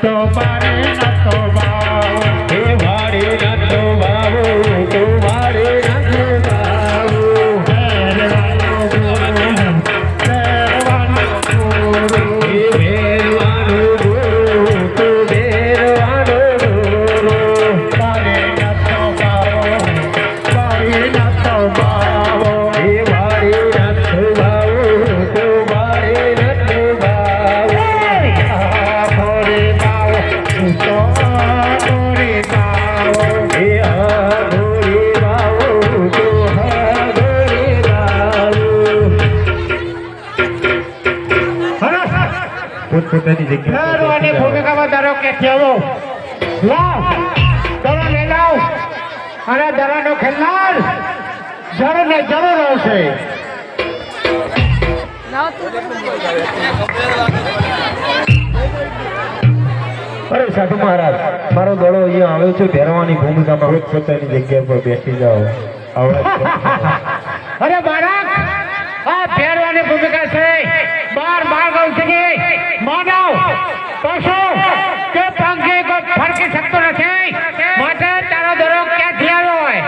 Go buy. પોતપોતાની જગ્યા ફેરવાની ભૂમિકામાં ધારો કે કેવો લાવ. દરો લઈ લાવ. અને દરાનો ખેલાડ જરૂર ને જરૂર આવશે. અરે સાધુ મહારાજ મારો દડો અહીંયા આવ્યો છે ભેરવાની ભૂમિકામાં પોતપોતાની જગ્યા પર બેસી જાઓ. અરે બાળક આ ફેરવાની ભૂમિકા છે. બાર બાર ગૌ છે કે પશુ કે પંખી કોઈ ફરકી શકતો નથી? માટે તારો દરો ક્યાંથી આવ્યો હોય?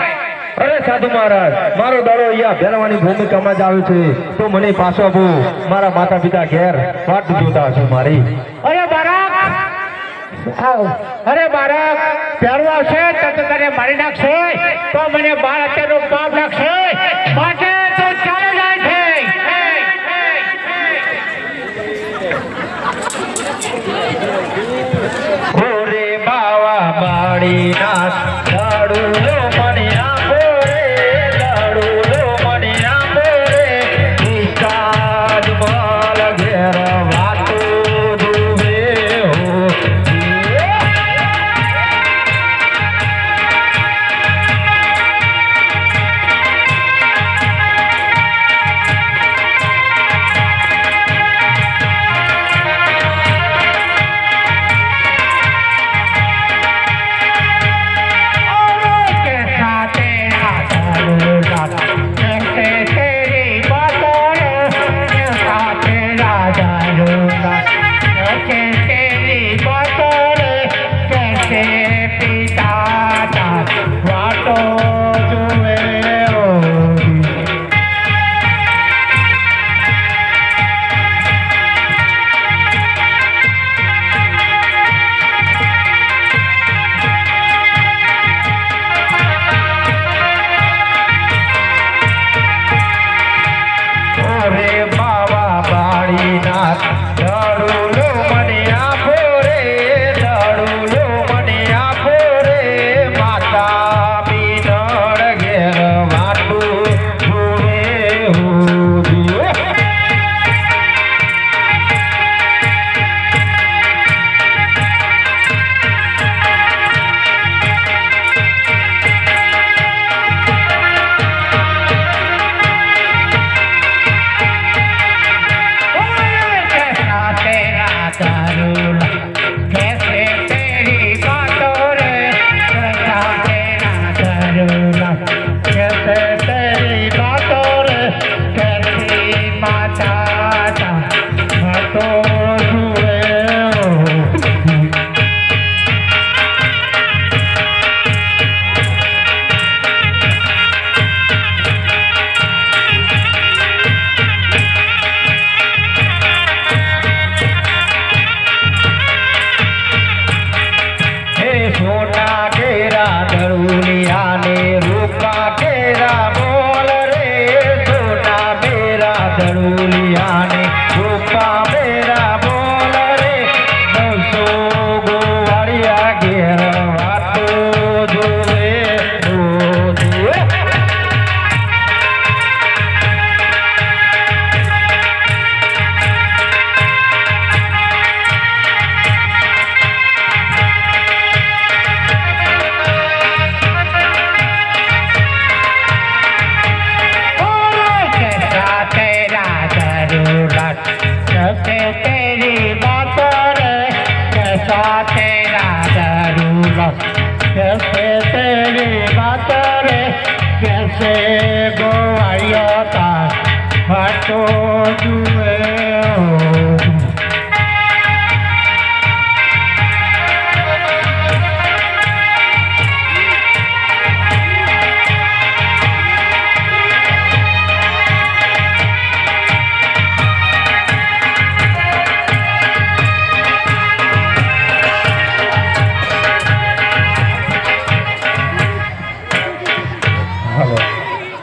અરે સાધુ મહારાજ મારો દડો અહીંયા ભેરવાની ભૂમિકામાં જ આવ્યો છે. તો મને પાછો આપો. મારા માતા પિતા ઘેર વાટ જોતા છું મારી. અરે બાળક. અરે બાળક! પહેરવા છે તો તો તને મારી નાખશે. તો મને બાળ અત્યારનું પાપ લાગશે માટે તો ચાલે જાય છે ઓરે બાવા બાળી નાથ દાડુલો મને આપો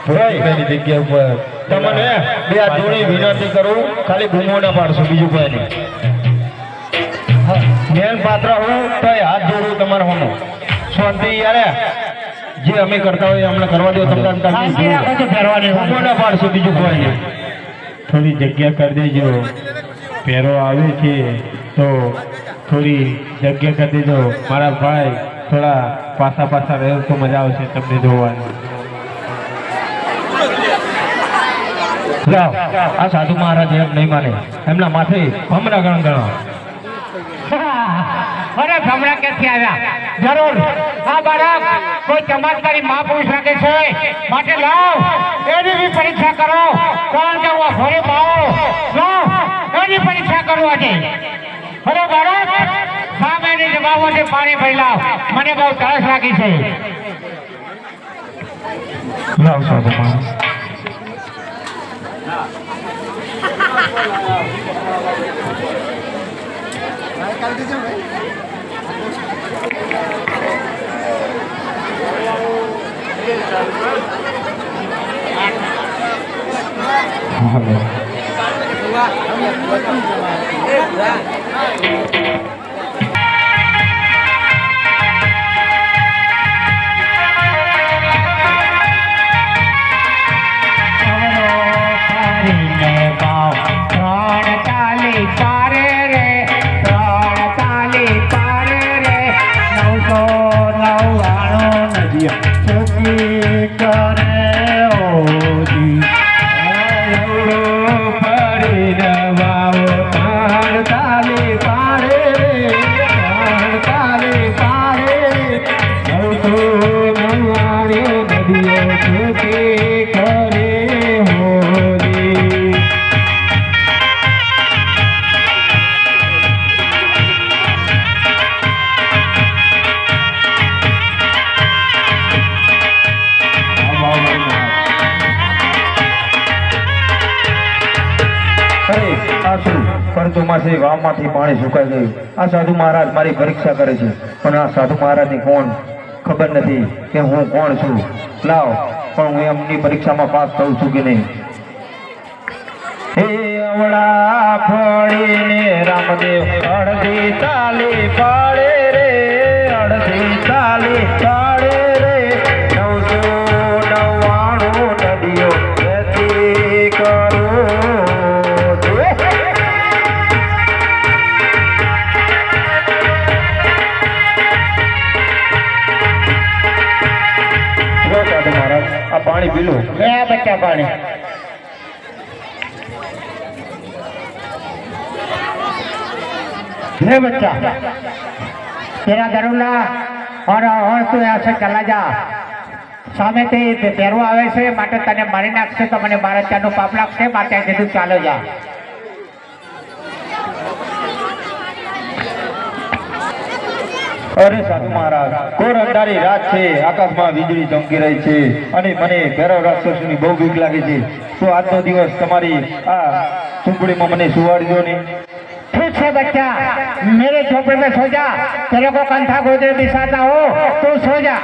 ભાઈ જગ્યા ઉપર. તમને બે હાથ જોડી વિનંતી કરું ખાલી બૂમો ના પાડશો બીજું કોઈ નહીં. મેન પાત્ર હું તો હાથ જોડું તમારે હોનું શાંતિ યારે. જે અમે કરતા હોય અમને કરવા દો તમને બૂમો ના પાડશો બીજું કોઈ નહીં. થોડી જગ્યા કરી દેજો. પહેરો આવે છે તો થોડી જગ્યા કરી દેજો. મારા ભાઈ થોડા પાછા પાછા રહે તો મજા આવશે તમને જોવાની. જાઓ. આ સાધુ મહારાજ એમ નહીં માને. એમના માથે ભમરા ગણ ગણો. અરે ભમરા ક્યાંથી આવ્યા? જરૂર. આ બાળક કોઈ ચમત્કારી મહાપુરુષ રાખે છે. માટે લાવ. એની બી પરીક્ષા કરો. કારણ કે હું ઘરે પાવો લાવ. એની પરીક્ષા કરો આજે. અરે બાળક સામે ની જવાબ માટે પાણી ભરી લાવ. મને બહુ તરસ લાગી છે. લાવ સાધુ મહારાજ. Hãy subscribe cho 음, 이 가래오 અરે આ શું પરંતુ માસે વાવમાંથી પાણી સુકાઈ ગયું. આ સાધુ મહારાજ મારી પરીક્ષા કરે છે. પણ આ સાધુ મહારાજની કોણ? ખબર નથી કે હું કોણ છું. લાવ, પણ હું એમની પરીક્ષામાં પાસ થઉં છું કે નહીં? અવળા ફળીને રામદેવ ફળદી તાલી પાડે. લે બચ્ચા પાણી ले बच्चा तेरा दरुला और और તું यहाँ से चला જા સામેથી તે પહેરવો આવે છે માટે તને મારી નાખશે તો મને બાર હજારનું પાપ લાગશે માટે અહીંથી તું ચાલો જા અરે સાધુ મહારાજ ઘોર અંધારી રાત છે આકાશમાં વીજળી ચમકી રહી છે અને મને ભૈરવ રાક્ષસની બહુ બીક લાગે છે તો આજનો દિવસ તમારી આ ચૂંટણીમાં મને સુવાડી દો ને ठीक है बच्चा मेरे झोपड़े में सो जा तेरे को कंथा गोदरे बिछाता हो तू सो जा